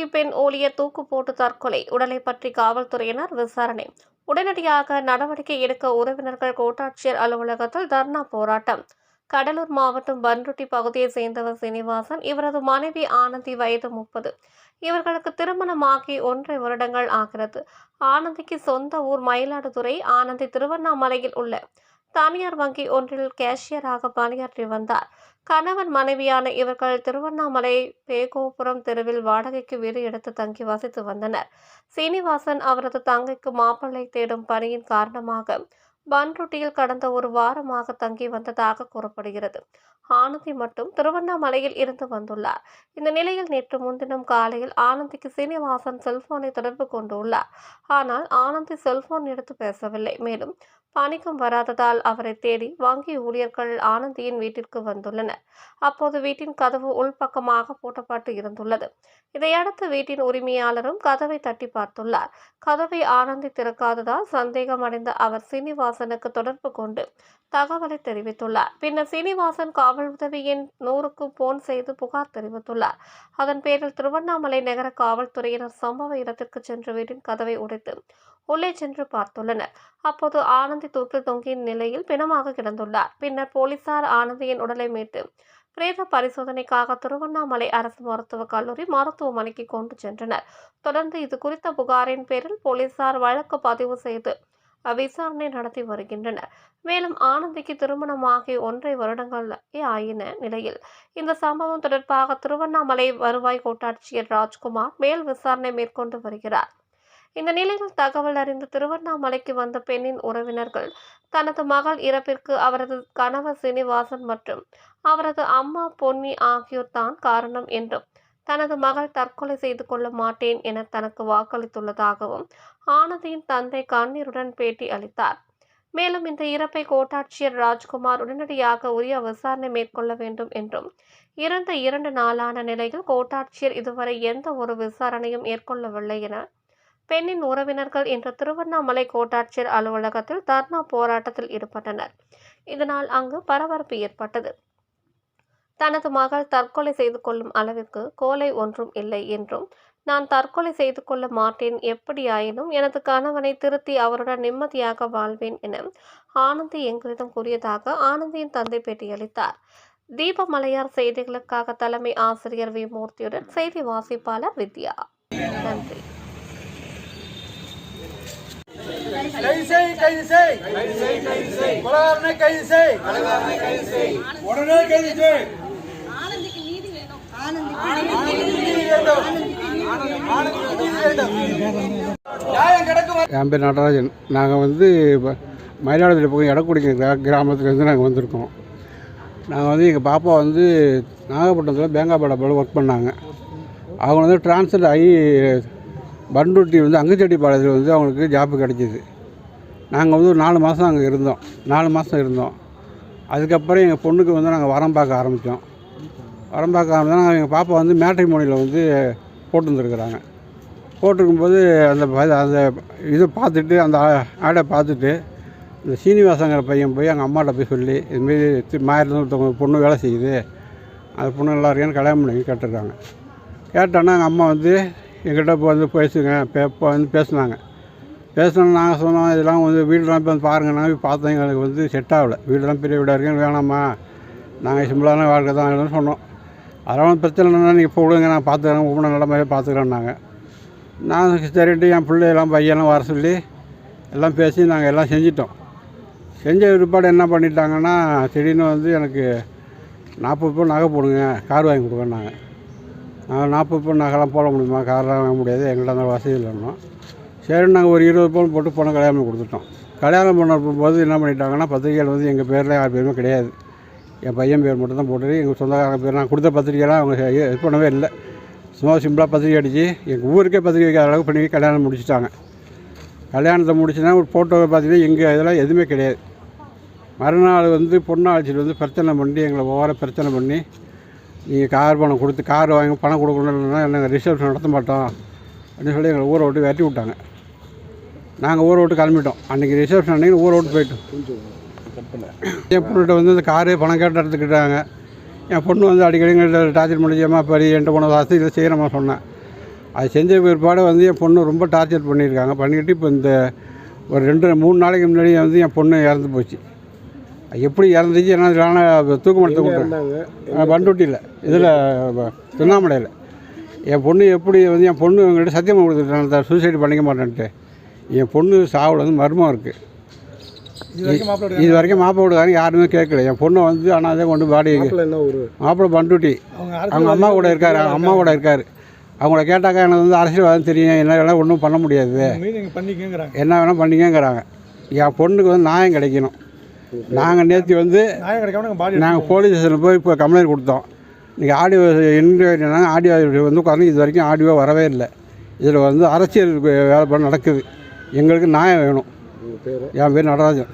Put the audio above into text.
வங்கி பெண் ஊழியர் தூக்கு போட்டு தற்கொலை உடலை பற்றி காவல்துறையினர் விசாரணை. உடனடியாக நடவடிக்கை எடுக்க உறவினர்கள் கோட்டாட்சியர் அலுவலகத்தில் தர்ணா போராட்டம். கடலூர் மாவட்டம் பன்ருட்டி பகுதியை சேர்ந்தவர் சீனிவாசன் இவரது மனைவி ஆனந்தி வயது முப்பது. இவர்களுக்கு திருமணமாகி ஒன்றரை வருடங்கள் ஆகிறது. ஆனந்திக்கு சொந்த ஊர் மயிலாடுதுறை ஆனந்தி திருவண்ணாமலையில் உள்ள தனியார் வங்கி ஒன்றில் கேஷியராக பணியாற்றி வந்தார். கணவன் மனைவியான இவர்கள் திருவண்ணாமலை பேகோபுரம் தெருவில் வாடகைக்கு வீடு எடுத்து தங்கி வசித்து வந்தனர். சீனிவாசன் அவரது தங்கைக்கு மாப்பிள்ளை தேடும் பணியின் காரணமாக பன்ருட்டியில் கடந்த ஒரு வாரமாக தங்கி வந்ததாக கூறப்படுகிறது. ஆனந்தி மட்டும் திருவண்ணாமலையில் இருந்து வந்துள்ளார். இந்த நிலையில் நேற்று முன்தினம் காலையில் ஆனந்திக்கு சீனிவாசன் செல்போனை தொடர்பு கொண்டுள்ளார். ஆனால் ஆனந்தி செல்போன் எடுத்து பேசவில்லை. மேலும் பணிக்கும் வராததால் அவரை தேடி வங்கி ஊழியர்கள் ஆனந்தியின் வீட்டிற்கு வந்துள்ளனர். அப்போது வீட்டின் கதவு உள்பக்கமாக பூட்டப்பட்டு இருந்துள்ளது. இதையடுத்து வீட்டின் உரிமையாளரும் கதவை தட்டி பார்த்துள்ளார். கதவை ஆனந்தி திறக்காததால் சந்தேகமடைந்த அவர் சீனிவாசன் சீனிவாசனுக்கு தொடர்பு கொண்டு தகவலை தெரிவித்துள்ளார். பின்னர் சீனிவாசன் காவல் உதவி எண் நூறுக்கு போன் செய்து புகார் தெரிவித்துள்ளார். அதன் பேரில் திருவண்ணாமலை நகர காவல்துறையினர் சம்பவ இடத்திற்கு சென்று வீட்டின் கதவை உடைத்து உள்ளே சென்று பார்த்துள்ளனர். அப்போது ஆனந்தி தூக்கில் தொங்கிய நிலையில் பிணமாக கிடந்துள்ளார். பின்னர் போலீசார் ஆனந்தியின் உடலை மீட்டு பிரேத பரிசோதனைக்காக திருவண்ணாமலை அரசு மருத்துவக் கல்லூரி மருத்துவமனைக்கு கொண்டு சென்றனர். தொடர்ந்து இது குறித்த புகாரின் பேரில் போலீசார் வழக்கு பதிவு செய்து விசாரணை நடத்தி வருகின்றனர். மேலும் ஆனந்திக்கு திருமணமாகி ஒன்றை வருடங்கள் ஆயின நிலையில் இந்த சம்பவம் தொடர்பாக திருவண்ணாமலை வருவாய் கோட்டாட்சியர் ராஜ்குமார் மேல் விசாரணை மேற்கொண்டு வருகிறார். இந்த நிலையில் தகவல் அறிந்து திருவண்ணாமலைக்கு வந்த பெண்ணின் உறவினர்கள் தனது மகள் இறப்பிற்கு அவரது கணவர் சீனிவாசன் மற்றும் அவரது அம்மா பொன்னி ஆகியோர் தான் காரணம் என்றும் தனது மகள் தற்கொலை செய்து கொள்ள மாட்டேன் என தனக்கு வாக்களித்துள்ளதாகவும் ஆனந்தியின் தந்தை கண்ணீருடன் பேட்டி அளித்தார். மேலும் இந்த இறப்பை கோட்டாட்சியர் ராஜ்குமார் உடனடியாக உரிய விசாரணை மேற்கொள்ள வேண்டும் என்றும் இறந்த இரண்டு நாளான நிலையில் கோட்டாட்சியர் இதுவரை எந்த ஒரு விசாரணையும் மேற்கொள்ளவில்லை என பெண்ணின் உறவினர்கள் இன்று திருவண்ணாமலை கோட்டாட்சியர் அலுவலகத்தில் தர்ணா போராட்டத்தில் ஈடுபட்டனர். இதனால் அங்கு பரபரப்பு ஏற்பட்டது. தனது மகள் தற்கொலை செய்து கொள்ளும் அளவிற்கு கோலை ஒன்றும் இல்லை என்றும் நான் தற்கொலை செய்து கொள்ள மாட்டேன் எப்படியாயினும் எனது கணவனை திருத்தி அவருடன் நிம்மதியாக வாழ்வேன் என ஆனந்தி எங்களிடம் கூறியதாக ஆனந்தியின் தந்தை பேட்டியளித்தார். தீபமலையார் செய்திகளுக்காக தலைமை ஆசிரியர் வி. மூர்த்தியுடன் செய்தி வாசிப்பாளர் வித்யா. நன்றி. கைது செய் கைது செய் கொலகாரனை கைது செய் உடனே கைது செய் ஆனந்திக்கு நீதி வேணும் ஆனந்திக்கு நீதி வேண்டும் ஆனந்திக்கு நீதி வேண்டும் நியாயம் கிடைக்கும் என் பேர் நடராஜன். நாங்கள் வந்து மயிலாடுதுறை பக்கம் எடக்குடி கிராமத்துலேருந்து நாங்கள் வந்திருக்கோம். நாங்கள் வந்து எங்கள் பாப்பா வந்து நாகப்பட்டினத்தில் பேங்காபாடத்தில் ஒர்க் பண்ணாங்க. அவங்க வந்து டிரான்ஸ்ஃபர் ஆகி பண்டூட்டி வந்து அங்குச்செட்டிப்பாளையத்தில் வந்து அவங்களுக்கு ஜாப்பு கிடச்சிது. நாங்கள் வந்து ஒரு நாலு மாதம் அங்கே இருந்தோம். நாலு மாதம் இருந்தோம். அதுக்கப்புறம் எங்கள் பொண்ணுக்கு வந்து நாங்கள் வரம் பார்க்க ஆரம்பித்தோம் வரம் பார்க்க எங்கள் பாப்பா வந்து மேட்ரிமோனியில் வந்து போட்டுருந்துருக்குறாங்க. போட்டிருக்கும்போது அந்த அந்த இதை பார்த்துட்டு அந்த ஆடை பார்த்துட்டு இந்த சீனிவாசங்கிற பையன் போய் எங்கள் அம்மாட்ட போய் சொல்லி இதுமாரி மாயிரத்து ஒருத்தவங்க பொண்ணு வேலை செய்யுது. அந்த பொண்ணு நல்லா இருக்கேன்னு கல்யாணம் பண்ணி கேட்டிருக்காங்க. கேட்டோன்னா எங்கள் அம்மா வந்து எங்கிட்ட இப்போ வந்து பேசுங்க இப்போ வந்து பேசுனாங்க. பேசணும் நாங்கள் சொன்னோம் இதெல்லாம் வந்து வீடெல்லாம் இப்போ வந்து பாருங்க நாங்கள் போய் பார்த்தோம் எங்களுக்கு வந்து செட் ஆகலை. வீடெல்லாம் பெரிய வீடாக இருக்குன்னு வேணாம்மா நாங்கள் சிம்பிளான வாழ்க்கை தான் சொன்னோம். அதெல்லாம் பிரச்சனை இல்லைன்னா நீங்கள் இப்போ விடுங்க நான் பார்த்துக்கிறேன். உங்களை நல்ல மாதிரி பார்த்துக்கிறேன்னாங்க. நான் சரின்ட்டு என் பிள்ளையெல்லாம் பையெல்லாம் வர சொல்லி எல்லாம் பேசி நாங்கள் எல்லாம் செஞ்சிட்டோம். செஞ்ச பிற்பாடு என்ன பண்ணிட்டாங்கன்னா திடீர்னு வந்து எனக்கு நாற்பது பவுன் நகை போடுங்க கார் வாங்கி கொடுங்க நாங்கள் நாற்பது பவுன் நகைலாம் போட முடியுமா? கார்லாம் வாங்க முடியாது எங்கள்கிட்ட அந்த வசதி இல்லைன்னா சரி நாங்கள் ஒரு இருபது பவுன் போட்டு பணம் கல்யாணம் கொடுத்துட்டோம். கல்யாணம் பண்ண போது என்ன பண்ணிட்டாங்கன்னா பத்திரிகையில் வந்து எங்கள் பேரில் யார் பேருமே கிடையாது. என் பையன் பேர் மட்டும் தான் போட்டு எங்கள் சொந்தக்காரங்க பேர் நான் கொடுத்த பத்திரிக்கைலாம் அவங்க இது பண்ணவே இல்லை. சும்மா சிம்பிளாக பத்திரிக்கை அடித்து எங்கள் ஊருக்கே பத்திரிக்கை வைக்காத அளவுக்கு பண்ணி கல்யாணம் முடிச்சுட்டாங்க. கல்யாணத்தை முடிச்சுனா ஒரு ஃபோட்டோவை பார்த்தீங்கன்னா எங்கள் இதெல்லாம் எதுவுமே கிடையாது. மறுநாள் வந்து பொண்ணு அழைச்சிட்டு வந்து பிரச்சனை பண்ணி எங்களை ஓர பிரச்சனை பண்ணி நீங்கள் கார் பணம் கொடுத்து கார் வாங்கி பணம் கொடுக்கணும்னா நாங்கள் ரிசப்ஷன் நடத்த மாட்டோம். அப்படின்னு சொல்லி எங்களை ஊரை விட்டு வெட்டி விட்டாங்க. நாங்கள் ஊரை விட்டு கிளம்பிட்டோம். அன்றைக்கி ரிசப்ஷன் அன்றைக்கி ஊரை விட்டு போயிட்டோம். என் பொண்ணுகிட்ட வந்து இந்த காரு பணம் கேட்டு எடுத்துக்கிட்டாங்க என் பொண்ணு வந்து அடிக்கடி எங்கள்கிட்ட டார்ச்சர் பண்ணிச்சேம்மா பரி என்கிட்ட போன வசதி இதை செய்கிறமா சொன்னேன். அது செஞ்ச பிற்பாடு வந்து என் பொண்ணு ரொம்ப டார்ச்சர் பண்ணியிருக்காங்க. பண்ணிக்கிட்டு இப்போ இந்த ஒரு ரெண்டு மூணு நாளைக்கு முன்னாடி வந்து என் பொண்ணு இறந்து போச்சு. அது எப்படி இறந்துச்சு என்ன தெரியல, தூக்கு மரத்தை கொடுத்தாங்க பண்டுட்டியில் இதில் திருவண்ணாமலையில் என் பொண்ணு எப்படி வந்து என் பொண்ணு எங்கள்கிட்ட சத்தியம் கொடுத்துட்டாங்க சூசைட் பண்ணிக்க மாட்டேன்ட்டு. என் பொண்ணு சாவில் வந்து மர்மம் இருக்குது இது வரைக்கும் மாப்பிள்ளை வீடுக்காரங்க யாருமே கேட்கல. என் பொண்ணை வந்து ஆனால் அதே கொண்டு பாடி மாப்பிள்ளை பண்டுட்டி. அவங்க அம்மா கூட இருக்காரு. அவங்க அம்மா கூட இருக்காரு. அவங்கள கேட்டாக்கா எனக்கு வந்து அரசியல்வாதம் தெரியும். என்ன வேணால் ஒன்றும் பண்ண முடியாது. என்ன வேணால் பண்ணிக்கங்கிறாங்க. என் பொண்ணுக்கு வந்து நியாயம் கிடைக்கணும். நாங்கள் நேற்று வந்து நாங்கள் போலீஸ் ஸ்டேஷனில் போய் இப்போ கம்ப்ளைண்ட் கொடுத்தோம். இன்றைக்கி ஆடியோ என்ன ஆடியோ வந்து உட்காந்து இது வரைக்கும் ஆடியோ வரவே இல்லை. இதில் வந்து அரசியல் வேலைப்பாடு நடக்குது. எங்களுக்கு நியாயம் வேணும். என் பேர் நடராஜன்.